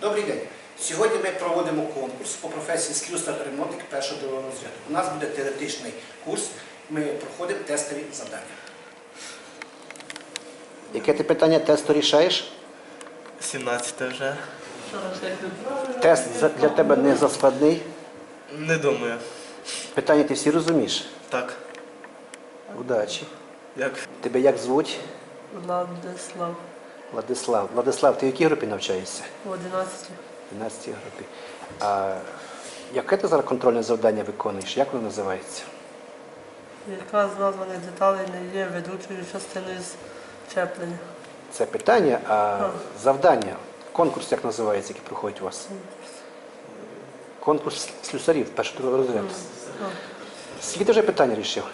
Добрий день. Сьогодні ми проводимо конкурс по професії слюсар ремонтник першого другого розряду. У нас буде теоретичний курс. Ми проходимо тестові завдання. Яке ти питання тесту рішаєш? 17 вже. Тест за- для тебе не заскладний. Не думаю. Питання ти всі розумієш. Так. Удачі. Як? Тебе як звуть? Владислав Владислав. Владислав, ти в якій групі навчаєшся? в 11. В 12 групі. А яке ти зараз контрольне завдання виконуєш? Як воно називається? Яка з названих деталей не є ведучою частиною щеплення? Це питання, а завдання. Конкурс як називається, який проходить у вас? Конкурс слюсарів першого розряду. Скільки вже питання рішив?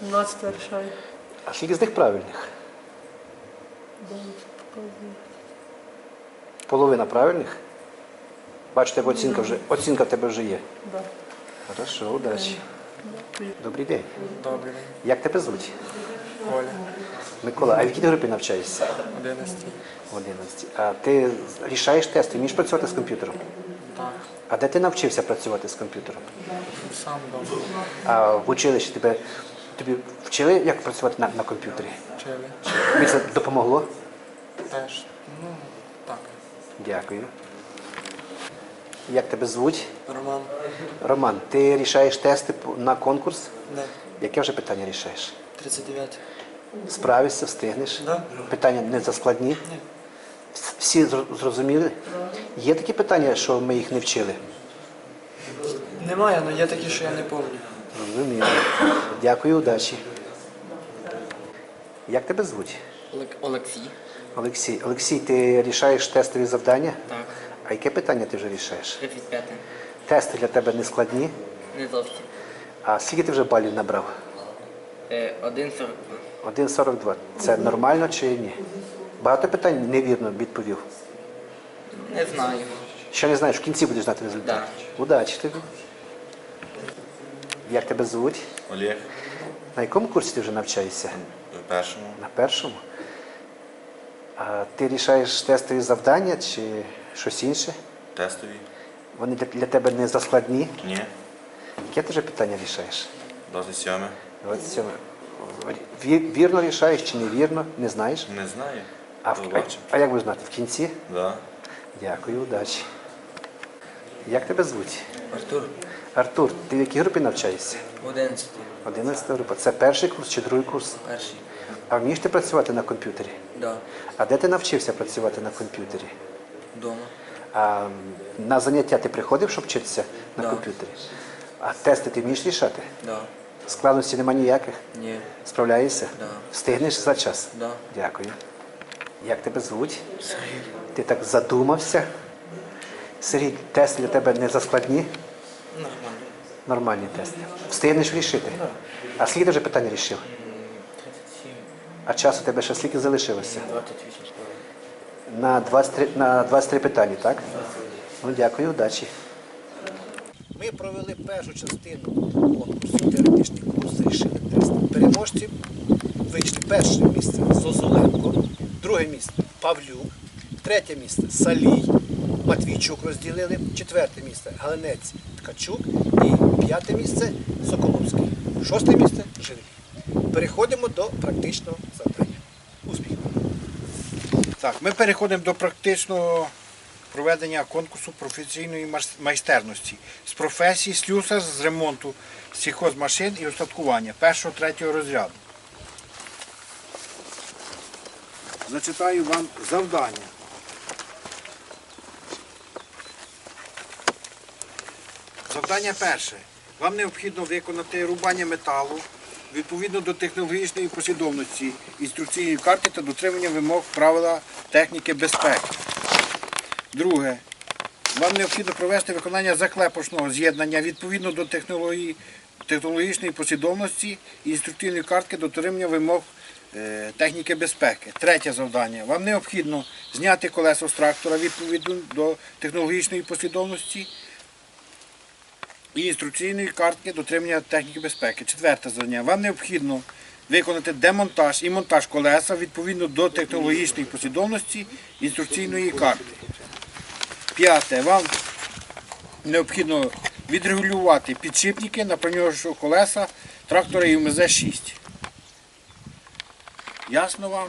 17 рішаю. А скільки з них правильних? Половина правильних? Бачите, оцінка вже оцінка в тебе вже є. Да. Хорошо, удачі. Добрий день. Добрий. Як тебе звуть? Коля. Микола, а в якій ти групі навчаєшся? 11. В 11. А ти рішаєш тести, вмієш працювати з комп'ютером? Так. А де ти навчився працювати з комп'ютером? Сам дома. А в училищі тебе тобі вчили, як працювати на, на комп'ютері? Вчили. Тобі це допомогло? Теж. Ну, так. Дякую. Як тебе звуть? Роман. Роман, ти рішаєш тести на конкурс? Не. Яке вже питання рішаєш? 39. Справишся, встигнеш? Да. Питання не заскладні? Ні. Всі зр- зрозуміли? Є такі питання, що ми їх не вчили? Немає, але є такі, що я не пам'ятаю. Зрозуміло. Дякую, удачі. Як тебе звуть? Олексій. Олексій. Олексій, ти рішаєш тестові завдання? Так. А яке питання ти вже рішаєш? 35. Тести для тебе не складні. Не зовсім. А скільки ти вже балів набрав? Е, 1,42. 1,42. Це нормально чи ні? Багато питань невірно відповів. Не знаю. Ще не знаєш, в кінці будеш знати результат. Удачі тобі. Як тебе звуть? Олег, На якому курсі ти вже навчаєшся? в першому На першому. А ти рішаєш тестові завдання чи щось інше? тестові. Вони для- для тебе не заскладні. Ні. Яке ти вже питання рішаєш? 27. 27. Ві- Вірно рішаєш чи невірно? Не знаєш? Не знаю. А, в- Побачимо. а як будеш знати? В кінці? Да. Дякую, удачі. Як тебе звуть? Артур. Артур, ти в якій групі навчаєшся? 11. 11 група. Це перший курс чи другий курс? Перший. А вмієш ти працювати на комп'ютері? Да. А де ти навчився працювати на комп'ютері? Дома. А на заняття ти приходив, щоб вчитися на Да. комп'ютері? А тести ти вмієш рішати? Да. Складності нема ніяких? Ні. Справляєшся? Да. Встигнеш за час? Да. Дякую. Як тебе звуть? Ти так задумався? Сергій, тести для тебе не заскладні? Нормально. Нормальні тести. Встигнеш рішити? А скільки ти вже питань рішив? 37. А часу у тебе ще скільки залишилося? 28. На 23, на 23 питання, так? Ну, дякую, удачі. Ми провели першу частину конкурсу, теоретичний курс, рішили тести. Переможців вийшли перше місце Зозуленко, друге місце Павлюк, третє місце Салій, Матвійчук розділили, четверте місце Галинець Ткачук і п'яте місце Соколовський. Шосте місце Живлій. Переходимо до практичного! Так, ми переходимо до практичного проведення конкурсу професійної майстерності з професії слюсар з ремонту сільхозмашин і устаткування першого третього розряду. Зачитаю вам завдання. Завдання перше. Вам необхідно виконати рубання металу відповідно до технологічної послідовності інструкційної карти та дотримання вимог правила техніки безпеки. Друге. Вам необхідно провести виконання заклепочного з'єднання відповідно до технології, технологічної послідовності і інструктивної картки дотримання вимог е, техніки безпеки. Третє завдання. Вам необхідно зняти колесо з трактора відповідно до технологічної послідовності і інструкційної картки дотримання техніки безпеки. Четверте завдання. Вам необхідно виконати демонтаж і монтаж колеса відповідно до технологічної послідовності інструкційної карти. П'яте. Вам необхідно відрегулювати підшипники направлювачого колеса трактора ЮМЗ-6. Ясно вам?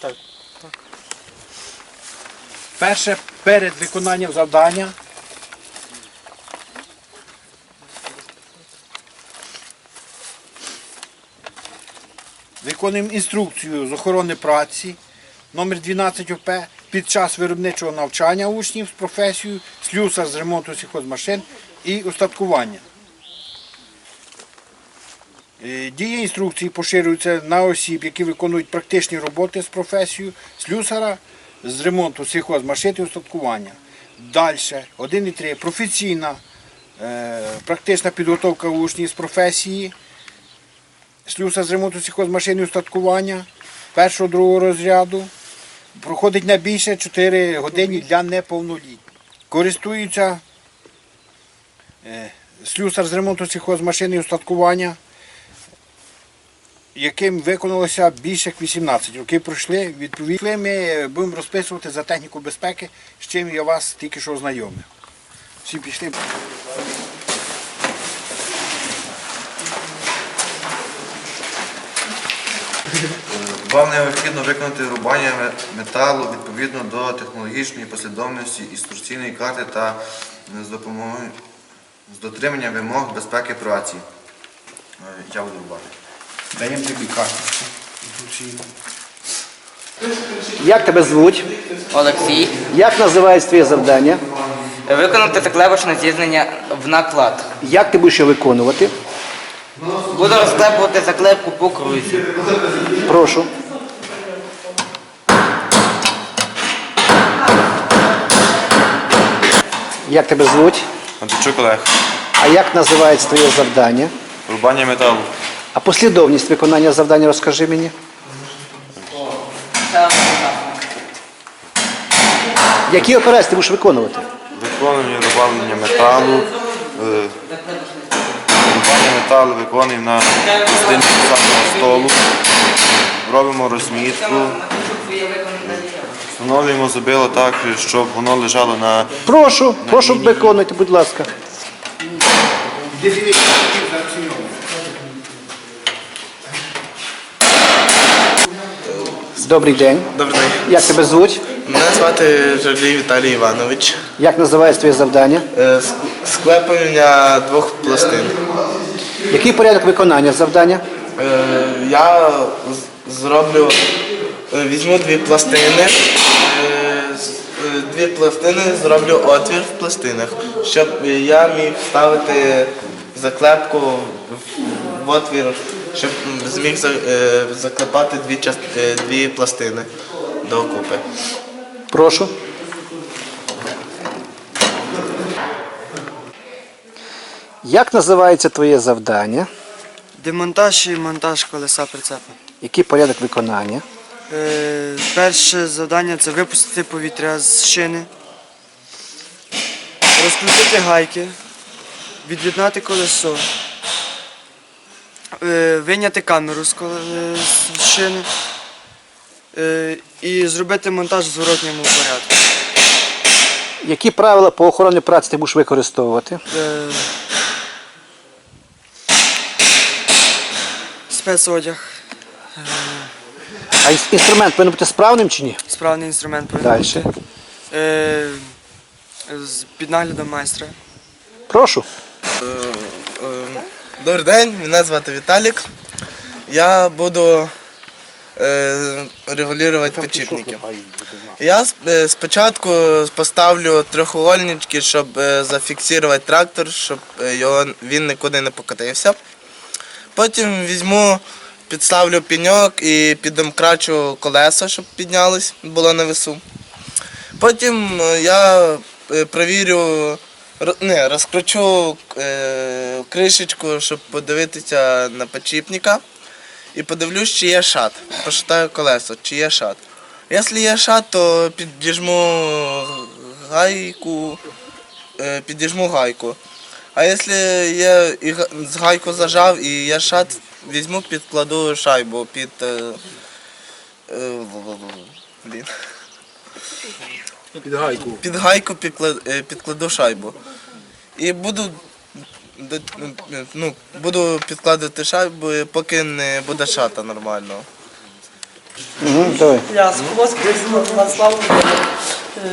Так. Перше, перед виконанням завдання виконуємо інструкцію з охорони праці номер 12 ОП під час виробничого навчання учнів з професією слюсар з ремонту сільхозмашин і устаткування. Е, Дія інструкції поширюється на осіб, які виконують практичні роботи з професією слюсара з ремонту сільхозмашин і устаткування. Далі, 1.3. Професійна е, практична підготовка учнів з професії слюсар з ремонту сільхозмашин і устаткування першого другого розряду. Проходить не більше 4 години для неповнолітніх. Користуються е, слюсар з ремонту сільхозмашин і устаткування яким виконалося більше як 18 років пройшли. Відповідно, ми будемо розписувати за техніку безпеки, з чим я вас тільки що ознайомив. Всі пішли. Вам необхідно виконати рубання металу відповідно до технологічної послідовності інструкційної карти та з допомогою з дотриманням вимог безпеки праці. Е, Я буду рубати. Даємо тобі карточку. Як тебе звуть? Олексій. Як називається твоє завдання? Виконати заклепочне з'єднання в наклад. Як ти будеш його виконувати? Буду розклепувати заклепку по крузі. Прошу. Як тебе звуть? Античук Олег. А як називається твоє завдання? Рубання металу. А послідовність виконання завдання розкажи мені. Які операції ти будеш виконувати? Виконуємо рубання металу. е, Рубання металу виконуємо на посадного столу. Робимо розмітку. Встановлюємо зубило так, щоб воно лежало на Прошу, прошу виконуйте, будь ласка. Добрий день. Добрий день. Як тебе звуть? Мене звати Жарлій Віталій Іванович. Як називається твоє завдання? Е, ск- Склеплення двох пластин. Який порядок виконання завдання? Е, Я з- зроблю, візьму дві пластини, е, е, дві пластини, зроблю отвір в пластинах, щоб я міг вставити заклепку в- отвір, щоб зміг е, заклепати дві, част- е, дві пластини докупи. Прошу. Як називається твоє завдання? Демонтаж і монтаж колеса прицепа. Який порядок виконання? Е, перше завдання це випустити повітря з шини, розкрутити гайки, від'єднати колесо, е, вийняти камеру з, коле- з шини е, і зробити монтаж в зворотньому порядку. Які правила по охороні праці ти будеш використовувати? Е, спецодяг, А ін- інструмент повинен бути справним чи ні? справний інструмент повинен Дальше. бути. Е, з- під наглядом майстра. Прошу. Добрий день, мене звати Віталік. Я буду е, регулювати підшипники. Я с- е, спочатку поставлю трьохугольнички, щоб е, зафіксувати трактор, щоб е, його, він нікуди не покотився. Потім візьму, підставлю пеньок і піддомкрачу колеса, щоб піднялись, було на весу. Потім е, я е, провірю, не, розкручу е, кришечку, щоб подивитися на підшипника. І подивлюсь, чи є шат. Пошитаю колесо, чи є шат. Якщо є шат, то підіжму гайку, підіжму гайку. А якщо га- з гайку зажав і є шат, візьму, підкладу шайбу під. Е, е, блін. Під гайку. під гайку е, підкладу шайбу. І буду, ну, буду підкладати шайбу, поки не буде шата нормально. Угу, давай. Я з Полоцьких Владислав е,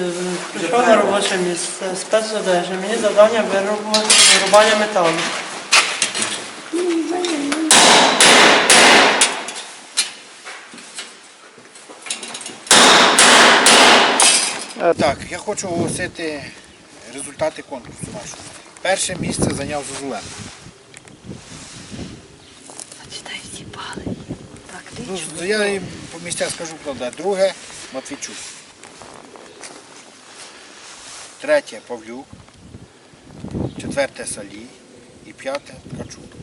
прийшов на робоче місце спецодежі. Мені завдання вирубання металу. Так, я хочу оголосити результати конкурсу нашого. Перше місце зайняв Зозулен. Читай всі бали. Практично. Ну, я їм по місцях скажу правда. Друге Матвійчук. Третє Павлюк. Четверте Салій. І п'яте Ткачук.